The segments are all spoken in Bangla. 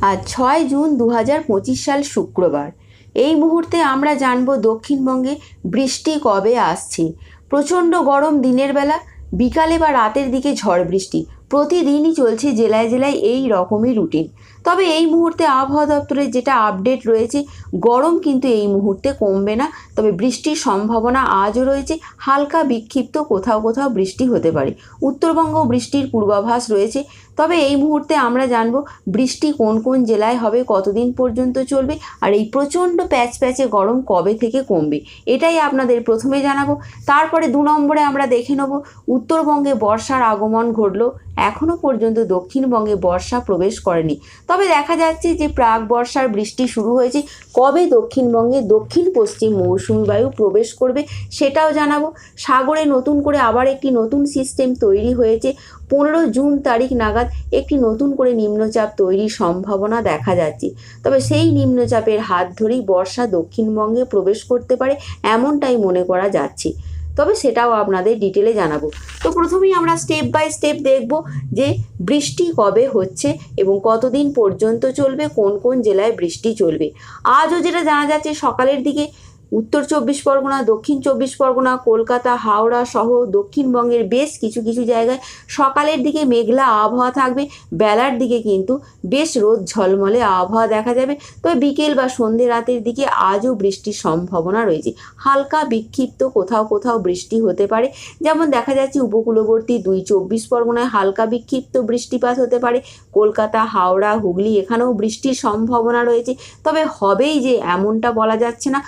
আজ ছয় জুন দু হাজার পঁচিশ সাল শুক্রবার। এই মুহূর্তে আমরা জানব দক্ষিণবঙ্গে বৃষ্টি কবে আসছে। প্রচণ্ড গরম দিনের বেলা, বিকালে বা রাতের দিকে ঝড় বৃষ্টি। প্রতিদিনই চলছে জেলায় জেলায় এই রকমই রুটিন তবে এই মুহূর্তে আবহাওয়া দপ্তরের যেটা আপডেট রয়েছে, গরম কিন্তু এই মুহূর্তে কমবে না। তবে বৃষ্টির সম্ভাবনা আজও রয়েছে। হালকা বিক্ষিপ্ত কোথাও কোথাও বৃষ্টি হতে পারে। উত্তরবঙ্গ বৃষ্টির পূর্বাভাস রয়েছে। তবে এই মুহূর্তে আমরা জানব বৃষ্টি কোন কোন জেলায় হবে, কতদিন পর্যন্ত চলবে, আর এই প্রচণ্ড প্যাচ প্যাচে গরম কবে থেকে কমবে, এটাই আপনাদের প্রথমে জানাব। তারপরে দু নম্বরে আমরা দেখে নেব, উত্তরবঙ্গে বর্ষার আগমন ঘটলো এখনও পর্যন্ত দক্ষিণবঙ্গে বর্ষা প্রবেশ করেনি। তবে দেখা যাচ্ছে যে প্রাক বর্ষার বৃষ্টি শুরু হয়েছে, কবে দক্ষিণবঙ্গে দক্ষিণ পশ্চিম মৌসুমি বায়ু প্রবেশ করবে সেটাও জানাব। সাগরে নতুন করে আবার একটি নতুন সিস্টেম তৈরি হয়েছে, পনেরো জুন তারিখ নাগাদ একটি নতুন করে নিম্নচাপ তৈরির সম্ভাবনা দেখা যাচ্ছে। তবে সেই নিম্নচাপের হাত ধরেই বর্ষা দক্ষিণবঙ্গে প্রবেশ করতে পারে এমনটাই মনে করা যাচ্ছে। তবে সেটাও আপনাদের ডিটেলে জানাব। তো প্রথমেই আমরা স্টেপ বাই স্টেপ দেখব যে বৃষ্টি কবে হচ্ছে এবং কতদিন পর্যন্ত চলবে, কোন কোন জেলায় বৃষ্টি চলবে। আজও যেটা জানা যাচ্ছে সকালের দিকে উত্তর চব্বিশ পরগনা, দক্ষিণ চব্বিশ পরগনা, কলকাতা, হাওড়া সহ দক্ষিণবঙ্গের বেশ কিছু কিছু জায়গায় সকালের দিকে মেঘলা আবহাওয়া থাকবে। বেলার দিকে কিন্তু বেশ রোদ ঝলমলে আবহাওয়া দেখা যাবে। তবে বিকেল বা সন্ধে রাতের দিকে আজও বৃষ্টির সম্ভাবনা রয়েছে। হালকা বিক্ষিপ্ত কোথাও কোথাও বৃষ্টি হতে পারে। যেমন দেখা যাচ্ছে উপকূলবর্তী দুই চব্বিশ পরগনায় হালকা বিক্ষিপ্ত বৃষ্টিপাত হতে পারে। কলকাতা, হাওড়া, হুগলি এখানেও বৃষ্টির সম্ভাবনা রয়েছে। তবে হবেই যে এমনটা বলা যাচ্ছে না।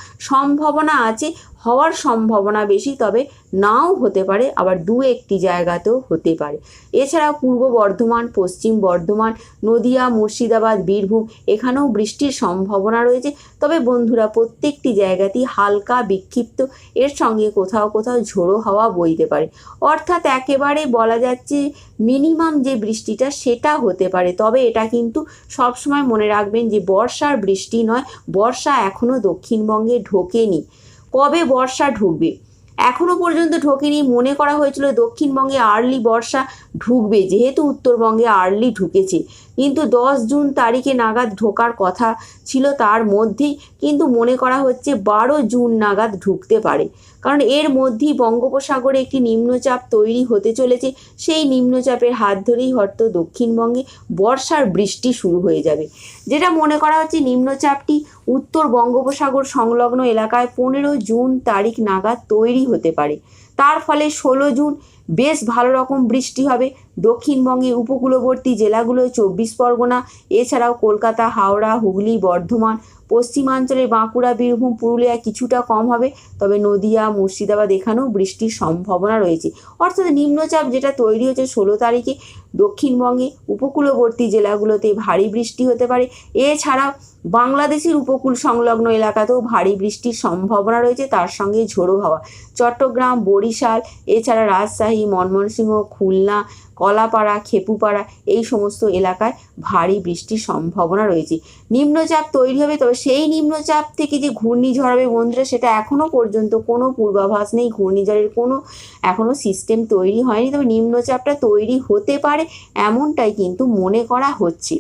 সম্ভাবনা আছে হওয়ার সম্ভাবনা বেশি, তবে নাও হতে পারে, আবার দু একটি জায়গাতেও হতে পারে। এছাড়া পূর্ব বর্ধমান, পশ্চিম বর্ধমান, নদিয়া, মুর্শিদাবাদ, বীরভূম, এখানেও বৃষ্টির সম্ভাবনা রয়েছে। তবে বন্ধুরা, প্রত্যেকটি জায়গাতেই হালকা বিক্ষিপ্ত, এর সঙ্গে কোথাও কোথাও ঝোড়ো হাওয়া বইতে পারে। অর্থাৎ একেবারে বলা যাচ্ছে মিনিমাম যে বৃষ্টিটা, সেটা হতে পারে। তবে এটা কিন্তু সবসময় মনে রাখবেন যে, বর্ষার বৃষ্টি নয়, বর্ষা এখনও দক্ষিণবঙ্গে ঢোকেনি। কবে বর্ষা ঢুকবে? এখনও পর্যন্ত ঢোকেনি। মনে করা হয়েছিল দক্ষিণবঙ্গে আর্লি বর্ষা ঢুকবে। যেহেতু উত্তরবঙ্গে আর্লি ঢুকেছে। কিন্তু দশ জুন তারিখে নাগাদ ঢোকার কথা ছিল তার মধ্যেই। কিন্তু মনে করা হচ্ছে বারো জুন নাগাদ ঢুকতে পারে। কারণ এর মধ্যেই বঙ্গোপসাগরে একটি নিম্নচাপ তৈরি হতে চলেছে। সেই নিম্নচাপের হাত ধরেই হয়তো দক্ষিণবঙ্গে বর্ষার বৃষ্টি শুরু হয়ে যাবে। যেটা মনে করা হচ্ছে নিম্নচাপটি উত্তর বঙ্গোপসাগর সংলগ্ন এলাকায় পনেরো জুন তারিখ নাগাদ তৈরি হতে পারে। তার ফলে ষোলো জুন বেশ ভালো রকম বৃষ্টি হবে। দক্ষিণবঙ্গে উপকূলবর্তী জেলাগুলো চব্বিশ পরগনা, এছাড়াও কলকাতা, হাওড়া, হুগলি, বর্ধমান পশ্চিমাঞ্চলে বাঁকুড়া, বীরভূম, পুরুলিয়া কিছুটা কম হবে। তবে নদিয়া, মুর্শিদাবাদ এখানেও বৃষ্টির সম্ভাবনা রয়েছে। অর্থাৎ নিম্নচাপ যেটা তৈরি হচ্ছে ষোলো তারিখে, দক্ষিণবঙ্গে উপকূলবর্তী জেলাগুলোতে ভারী বৃষ্টি হতে পারে। এছাড়াও বাংলাদেশের উপকূল সংলগ্ন এলাকাতেও ভারী বৃষ্টির সম্ভাবনা রয়েছে, তার সঙ্গে ঝোড়ো হাওয়া। চট্টগ্রাম, বরিশাল, এছাড়া রাজশাহী, ময়মনসিংহ, খুলনা কলাপাড়া খেপুপাড়া এই সমস্ত এলাকায় ভারী বৃষ্টির সম্ভাবনা রয়েছে। নিম্নচাপ তৈরি হবে, তবে সেই নিম্নচাপ থেকে যে ঘূর্ণিঝড় হবে বন্ধুরা, সেটা এখনও পর্যন্ত কোনো পূর্বাভাস নেই। ঘূর্ণিঝড়ের কোনো এখনও সিস্টেম তৈরি হয়নি, তবে নিম্নচাপটা তৈরি হতে পারে এমনটাই কিন্তু মনে করা হচ্ছে।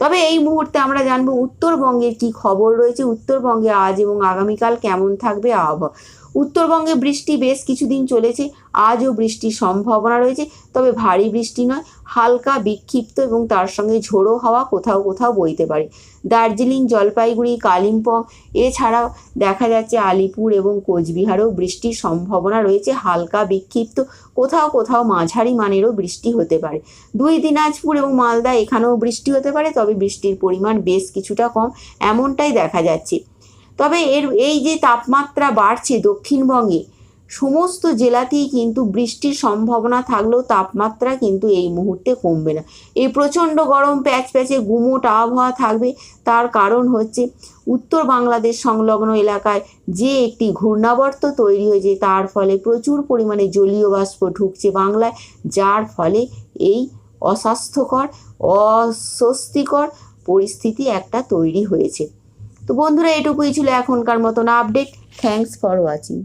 তবে এই মুহূর্তে আমরা জানব উত্তরবঙ্গের কি খবর রয়েছে, উত্তরবঙ্গে আজ এবং আগামীকাল কেমন থাকবে আবহাওয়া। উত্তরবঙ্গে বৃষ্টি বেশ কিছুদিন চলেছে, আজও বৃষ্টির সম্ভাবনা রয়েছে, তবে ভারী বৃষ্টি নয়, হালকা বিক্ষিপ্ত এবং তার সঙ্গে ঝোড়ো হাওয়া কোথাও কোথাও বইতে পারে। দার্জিলিং, জলপাইগুড়ি, কালিম্পং, এছাড়াও দেখা যাচ্ছে আলিপুর এবং কোচবিহারেও বৃষ্টির সম্ভাবনা রয়েছে, হালকা বিক্ষিপ্ত, কোথাও কোথাও মাঝারি মানেরও বৃষ্টি হতে পারে। দুই দিনাজপুর এবং মালদা এখানেও বৃষ্টি হতে পারে, তবে বৃষ্টির পরিমাণ বেশ কিছুটা কম, এমনটাই দেখা যাচ্ছে। তবে এর এই যে তাপমাত্রা বাড়ছে দক্ষিণবঙ্গে, সমস্ত জেলাতেই কিন্তু বৃষ্টির সম্ভাবনা থাকলেও তাপমাত্রা কিন্তু এই মুহূর্তে কমবে না। এই প্রচণ্ড গরম প্যাচ প্যাচে গুমোট আবহাওয়া থাকবে, তার কারণ হচ্ছে উত্তর বাংলাদেশ সংলগ্ন এলাকায় যে একটি ঘূর্ণাবর্ত তৈরি হয়েছে, তার ফলে প্রচুর পরিমাণে জলীয় বাষ্প ঢুকছে বাংলায়, যার ফলে এই অস্বাস্থ্যকর, অস্বস্তিকর পরিস্থিতি একটা তৈরি হয়েছে। তো বন্ধুরা এটুকুই ছিল এখনকার মতন আপডেট থ্যাংকস ফর ওয়াচিং